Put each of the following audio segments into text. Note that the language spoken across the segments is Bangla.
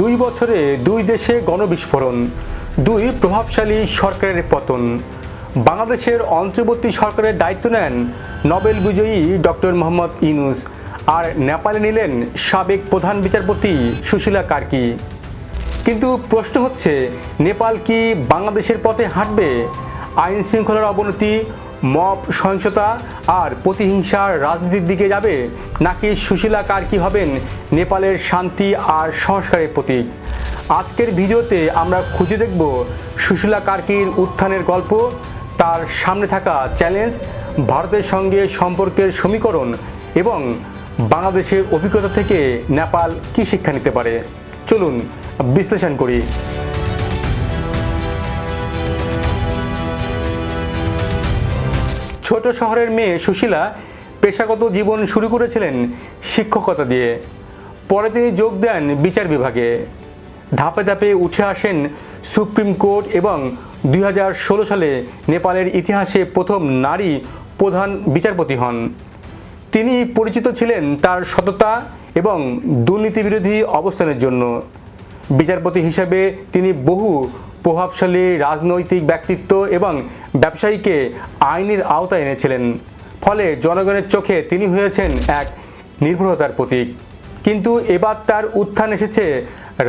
দুই বছরে দুই দেশে গণবিস্ফোরণ, দুই প্রভাবশালী সরকারের পতন। বাংলাদেশের অন্তর্বর্তী সরকারের দায়িত্ব নেন নোবেল বিজয়ী ডক্টর মোহাম্মদ ইনুস আর নেপালে নিলেন সাবেক প্রধান বিচারপতি সুশীলা কার্কি। কিন্তু প্রশ্ন হচ্ছে, নেপাল কি বাংলাদেশের পথে হাঁটবে? আইন শৃঙ্খলার অবনতি মব, সহিংসতা আর প্রতিহিংসার রাজনীতির দিকে যাবে? নাকি সুশীলা কার্কি হবেন? নেপালের শান্তি আর সংস্কারের প্রতীক। আজকের ভিডিওতে আমরা খুঁজে দেখব সুশীলা কার্কির উত্থানের গল্প, তার সামনে থাকা চ্যালেঞ্জ, ভারতের সঙ্গে সম্পর্কের সমীকরণ এবং বাংলাদেশের অভিজ্ঞতা থেকে নেপাল কী শিক্ষা নিতে পারে। চলুন বিশ্লেষণ করি। ছোট শহরের মেয়ে সুশীলা পেশাগত জীবন শুরু করেছিলেন শিক্ষকতা দিয়ে। পরে তিনি যোগ দেন বিচার বিভাগে। ধাপে ধাপে উঠে আসেন সুপ্রিম কোর্ট এবং দুই হাজার ষোলো সালে নেপালের ইতিহাসে প্রথম নারী প্রধান বিচারপতি হন। তিনি পরিচিত ছিলেন তার সততা এবং দুর্নীতিবিরোধী অবস্থানের জন্য। বিচারপতি হিসেবে তিনি বহু প্রভাবশালী রাজনৈতিক ব্যক্তিত্ব এবং ব্যবসায়ীকে আইনের আওতায় এনেছিলেন। ফলে জনগণের চোখে তিনি হয়েছেন এক নির্ভরতার প্রতীক। কিন্তু এবার তার উত্থান এসেছে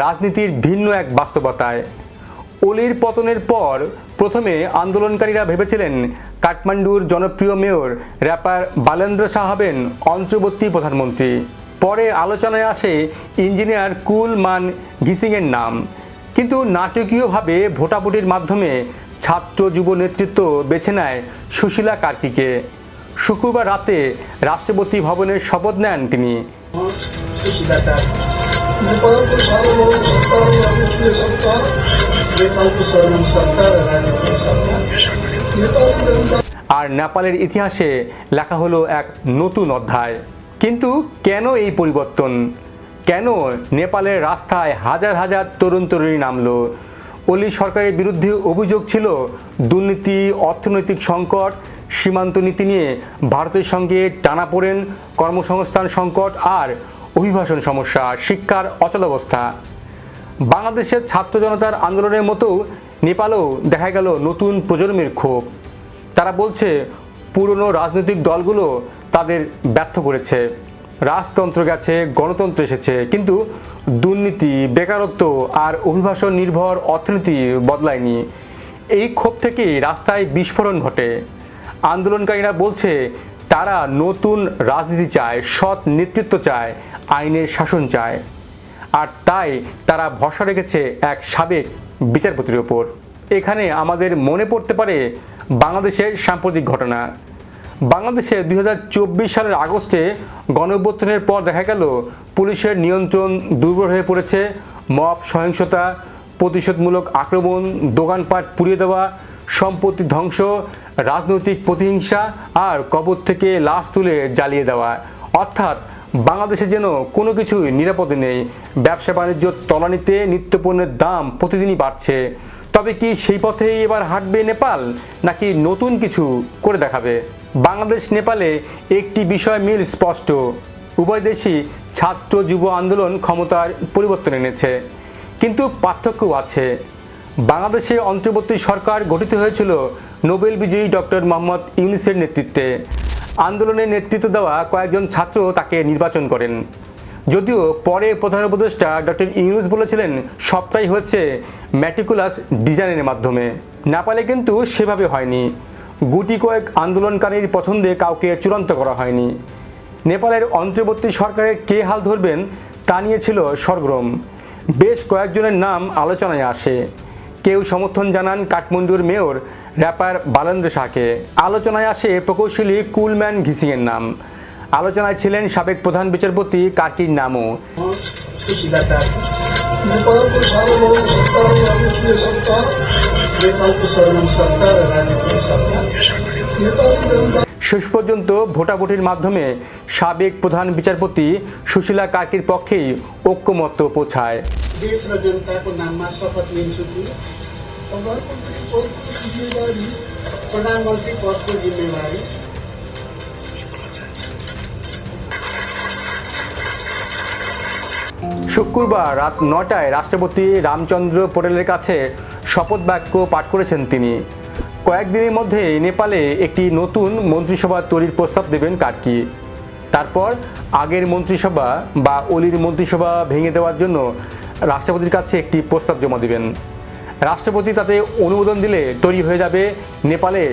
রাজনীতির ভিন্ন এক বাস্তবতায়। অলির পতনের পর প্রথমে আন্দোলনকারীরা ভেবেছিলেন কাঠমান্ডুর জনপ্রিয় মেয়র, র্যাপার বালেন্দ্র শাহ হবেন অন্তর্বর্তী প্রধানমন্ত্রী। পরে আলোচনায় আসে ইঞ্জিনিয়ার কুল মান ঘিসিংয়ের নাম। কিন্তু নাটকীয়ভাবে ভোটাভুটির মাধ্যমে ছাত্র যুব নেতৃত্ব বেছে নেয় সুশীলা কার্কিকে শুক্রবার রাতে রাষ্ট্রপতি ভবনে শপথ নেন তিনি। আর নেপালের ইতিহাসে লেখা হলো এক নতুন অধ্যায়। কিন্তু কেন এই পরিবর্তন? কেন নেপালের রাস্তায় হাজার হাজার তরুণ তরুণী নামলো? অলি সরকারের বিরুদ্ধে অভিযোগ ছিল দুর্নীতি, অর্থনৈতিক সংকট, সীমান্ত নীতি নিয়ে ভারতের সঙ্গে টানাপোড়েন কর্মসংস্থান সংকট আর অভিবাসন সমস্যা, শিক্ষার অচলাবস্থা বাংলাদেশের ছাত্র জনতার আন্দোলনের মতো নেপালেও দেখা গেল নতুন প্রজন্মের ক্ষোভ। তারা বলছে, পুরনো রাজনৈতিক দলগুলো তাদের ব্যর্থ করেছে। রাজতন্ত্র গেছে, গণতন্ত্র এসেছে, কিন্তু দুর্নীতি, বেকারত্ব আর অভিবাসন নির্ভর অর্থনীতি বদলায়নি। এই ক্ষোভ থেকেই রাস্তায় বিস্ফোরণ ঘটে। আন্দোলনকারীরা বলছে, তারা নতুন রাজনীতি চায়, সৎ নেতৃত্ব চায়, আইনের শাসন চায়। আর তাই তারা ভরসা রেখেছে এক সাবেক বিচারপতির ওপর। এখানে আমাদের মনে পড়তে পারে বাংলাদেশের সাম্প্রতিক ঘটনা। বাংলাদেশে দু হাজার চব্বিশ সালের আগস্টে গণঅভ্যুত্থানের পর দেখা গেল, পুলিশের নিয়ন্ত্রণ দুর্বল হয়ে পড়েছে। মপ সহিংসতা, প্রতিশোধমূলক আক্রমণ, দোকানপাট পুড়িয়ে দেওয়া, সম্পত্তি ধ্বংস, রাজনৈতিক প্রতিহিংসা আর কবর থেকে লাশ তুলে জ্বালিয়ে দেওয়া। অর্থাৎ বাংলাদেশে যেন কোনো কিছুই নিরাপদে নেই। ব্যবসা বাণিজ্য তলানিতে নিত্যপণ্যের দাম প্রতিদিনই বাড়ছে। তবে কি সেই পথেই এবার হাঁটবে নেপাল, নাকি নতুন কিছু করে দেখাবে? বাংলাদেশ নেপালে একটি বিষয় মিল স্পষ্ট। উভয় দেশই ছাত্র যুব আন্দোলন ক্ষমতার পরিবর্তন এনেছে। কিন্তু পার্থক্যও আছে। বাংলাদেশে অন্তর্বর্তী সরকার গঠিত হয়েছিল নোবেল বিজয়ী ডক্টর মোহাম্মদ ইউনিসের নেতৃত্বে। আন্দোলনের নেতৃত্ব দেওয়া কয়েকজন ছাত্র তাকে নির্বাচন করেন। যদিও পরে প্রধান উপদেষ্টা ডক্টর ইউনুস বলেছিলেন, সবটাই হচ্ছে ম্যাটিকুলাস ডিজাইনের মাধ্যমে। নেপালে কিন্তু সেভাবে হয়নি। গুটি কয়েক আন্দোলনকারীর পছন্দে কাউকে চূড়ান্ত করা হয়নি। নেপালের অন্তর্বর্তী সরকারের কে হাল ধরবেন তা নিয়ে ছিল সরগরম। বেশ কয়েকজনের নাম আলোচনায় আসে। কেউ সমর্থন জানান কাঠমান্ডুর মেয়র, র্যাপার বালেন্দ্র শাহকে। আলোচনায় আসে প্রকৌশলী কুলম্যান ঘিসিংয়ের নাম। আলোচনায় ছিলেন সাবেক প্রধান বিচারপতি কার্কির নামও। सुशीला कार्की नेपालको सार्वभौम सत्ता र राजकीय सत्ता नेपालको स्वर्णिम सत्ता र राजकीय सत्ता नेपाली जनता শেষ পর্যন্ত ভোটাভুটির মাধ্যমে সাবেক প্রধান বিচারপতি সুশীলা কার্কির পক্ষেই ঐক্যমত্য পৌঁছায় देश र जनताको नाममा शपथ लिन्छु कि प्रधानमन्त्री पदको जिम्मेवारी प्रधानमन्त्री पदको जिम्मेवारी শুক্রবার রাত নটায় রাষ্ট্রপতি রামচন্দ্র পটেলের কাছে শপথ বাক্য পাঠ করেছেন তিনি। কয়েকদিনের মধ্যে নেপালে একটি নতুন মন্ত্রিসভা তৈরির প্রস্তাব দেবেন কার্কি। তারপর আগের মন্ত্রিসভা বা অলির মন্ত্রিসভা ভেঙে দেওয়ার জন্য রাষ্ট্রপতির কাছে একটি প্রস্তাব জমা দেবেন। রাষ্ট্রপতি তাতে অনুমোদন দিলে তৈরি হয়ে যাবে নেপালে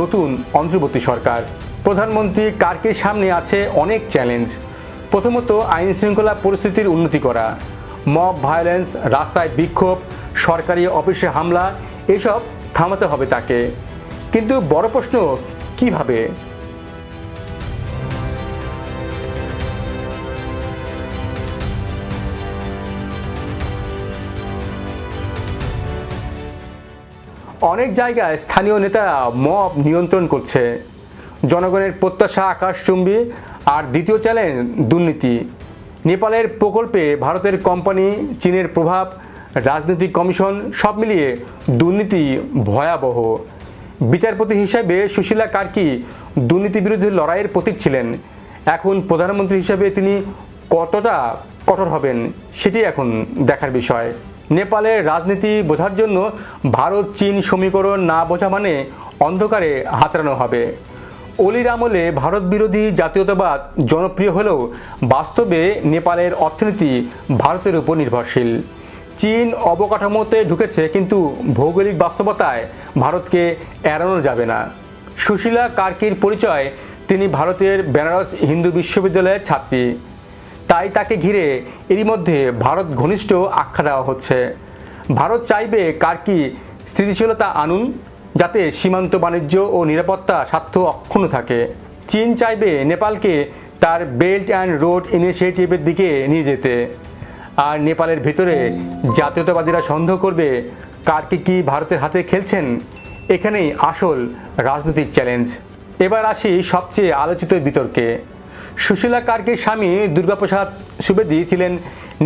নতুন অন্তর্বর্তী সরকার। প্রধানমন্ত্রী কার্কের সামনে আছে অনেক চ্যালেঞ্জ। প্রথমত আইন শৃঙ্খলা পরিস্থিতির উন্নতি করা, মব ভায়োলেন্স, রাস্তায় বিক্ষোভ, সরকারি অফিসে হামলা, এসব থামাতে হবে তাকে। কিন্তু বড় প্রশ্ন, কীভাবে? অনেক জায়গায় স্থানীয় নেতারা মব নিয়ন্ত্রণ করছে। জনগণের প্রত্যাশা, আকাশচুম্বী আর দ্বিতীয় চ্যালেঞ্জ, দুর্নীতি। নেপালের প্রকল্পে ভারতের কোম্পানি, চীনের প্রভাব, রাজনৈতিক কমিশন সব মিলিয়ে দুর্নীতি ভয়াবহ। বিচারপতি হিসেবে সুশীলা কার্কি দুর্নীতি বিরুদ্ধে লড়াইয়ের প্রতীক ছিলেন। এখন প্রধানমন্ত্রী হিসেবে তিনি কতটা কঠোর হবেন, সেটি এখন দেখার বিষয়। নেপালের রাজনীতি বোঝার জন্য ভারত চীন সমীকরণ না বোঝা মানে অন্ধকারে হাতড়ানো হবে। অলির আমলে ভারত বিরোধী জাতীয়তাবাদ জনপ্রিয় হলেও বাস্তবে নেপালের অর্থনীতি ভারতের উপর নির্ভরশীল। চীন অবকাঠামোতে ঢুকেছে কিন্তু ভৌগোলিক বাস্তবতায় ভারতকে এড়ানো যাবে না। সুশীলা কার্কির পরিচয়, তিনি ভারতের বেনারস হিন্দু বিশ্ববিদ্যালয়ের ছাত্রী। তাই তাকে ঘিরে এরই মধ্যে ভারত ঘনিষ্ঠ আখ্যা দেওয়া হচ্ছে। ভারত চাইবে কার্কি স্থিতিশীলতা আনুন যাতে সীমান্ত বাণিজ্য ও নিরাপত্তা স্বার্থ অক্ষুণ্ণ থাকে। চীন চাইবে নেপালকে তার বেল্ট অ্যান্ড রোড ইনিশিয়েটিভের দিকে নিয়ে যেতে। আর নেপালের ভিতরে জাতীয়তাবাদীরা সন্দেহ করবে কার্কি কি ভারতের হাতে খেলছেন? এখানেই আসল রাজনৈতিক চ্যালেঞ্জ। এবার আসি সবচেয়ে আলোচিত বিতর্কে। সুশীলা কার্কির স্বামী দুর্গাপ্রসাদ সুবেদী ছিলেন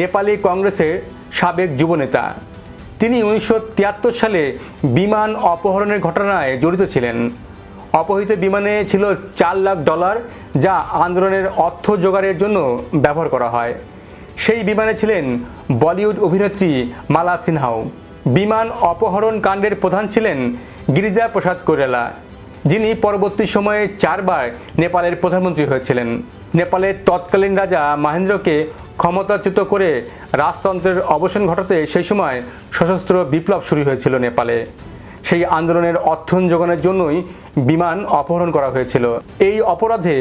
নেপালি কংগ্রেসের সাবেক যুবনেতা। তিনি উনিশশো তিয়াত্তর সালে বিমান অপহরণের ঘটনায় জড়িত ছিলেন। অপহৃত বিমানে ছিল চার লাখ ডলার, যা আন্দোলনের অর্থ জোগাড়ের জন্য ব্যবহার করা হয়। সেই বিমানে ছিলেন বলিউড অভিনেত্রী মালা সিনহাও। বিমান অপহরণ কাণ্ডের প্রধান ছিলেন গিরিজা প্রসাদ কোরেলা যিনি পরবর্তী সময়ে চারবার নেপালের প্রধানমন্ত্রী হয়েছিলেন। নেপালের তৎকালীন রাজা মহেন্দ্রকে ক্ষমতাচ্যুত করে রাজতন্ত্রের অবসান ঘটাতে সেই সময় সশস্ত্র বিপ্লব শুরু হয়েছিল নেপালে। সেই আন্দোলনের অর্থন যোগানোর জন্যই বিমান অপহরণ করা হয়েছিল। এই অপরাধে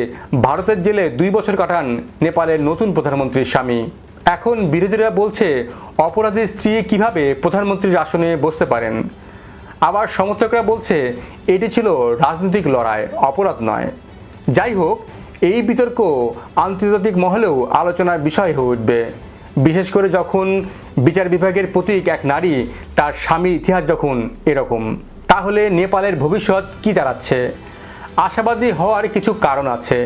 ভারতের জেলে দুই বছর কাটান নেপালের নতুন প্রধানমন্ত্রীর স্বামী। এখন বিরোধীরা বলছে, অপরাধের স্ত্রী কীভাবে প্রধানমন্ত্রীর আসনে বসতে পারেন? আবার সমর্থকরা বলছে, এটি ছিল রাজনৈতিক লড়াই, অপরাধ নয়। যাই হোক এই বিতর্ক আন্তর্জাতিক মহলেও আলোচনার বিষয় হয়ে উঠবে। বিশেষ করে যখন বিচার বিভাগের প্রতীক এক নারী, তার স্বামীর ইতিহাস যখন এরকম, তাহলে নেপালের ভবিষ্যৎ কি দাঁড়াচ্ছে? আশাবাদী হওয়ার কিছু কারণ আছে।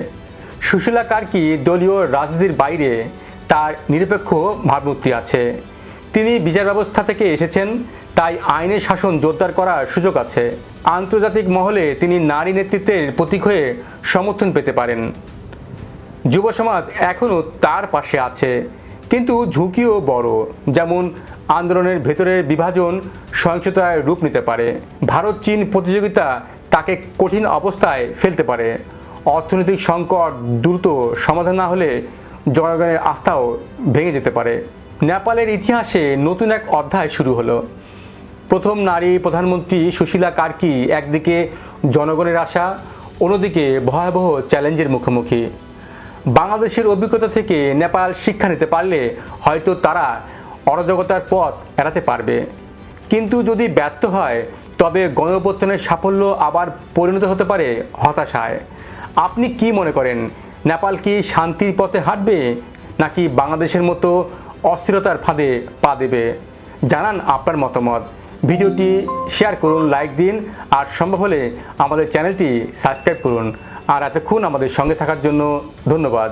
সুশীলা কার্কি দলীয় রাজনীতির বাইরে, তার নিরপেক্ষ ভাবমূর্তি আছে। তিনি বিচার ব্যবস্থা থেকে এসেছেন, তাই আইনের শাসন জোরদার করার সুযোগ আছে। আন্তর্জাতিক মহলে তিনি নারী নেতৃত্বের প্রতীক হয়ে সমর্থন পেতে পারেন। যুব সমাজ এখনও তার পাশে আছে, কিন্তু ঝুঁকিও বড়। যেমন, আন্দোলনের ভেতরের বিভাজন সহিংসতায় রূপ নিতে পারে। ভারত চীন প্রতিযোগিতা তাকে কঠিন অবস্থায় ফেলতে পারে। অর্থনৈতিক সংকট দ্রুত সমাধান না হলে জনগণের আস্থাও ভেঙে যেতে পারে। নেপালের ইতিহাসে নতুন এক অধ্যায় শুরু হলো। প্রথম নারী প্রধানমন্ত্রী সুশীলা কার্কি একদিকে জনগণের আশা, অন্যদিকে ভয়াবহ চ্যালেঞ্জের মুখোমুখি। বাংলাদেশের অভিজ্ঞতা থেকে নেপাল শিক্ষা নিতে পারলে হয়তো তারা অরাজকতার পথ এড়াতে পারবে। কিন্তু যদি ব্যর্থ হয়, তবে গণপ্রত্যানের সাফল্য আবার পরিণত হতে পারে হতাশায়। আপনি কি মনে করেন, নেপাল কি শান্তির পথে হাঁটবে, নাকি বাংলাদেশের মতো অস্থিরতার ফাঁদে পা দেবে? জানান আপনার মতামত। ভিডিওটি শেয়ার করুন, লাইক দিন, আর সম্ভব হলে আমাদের চ্যানেলটি সাবস্ক্রাইব করুন। আর এতক্ষণ আমাদের সঙ্গে থাকার জন্য ধন্যবাদ।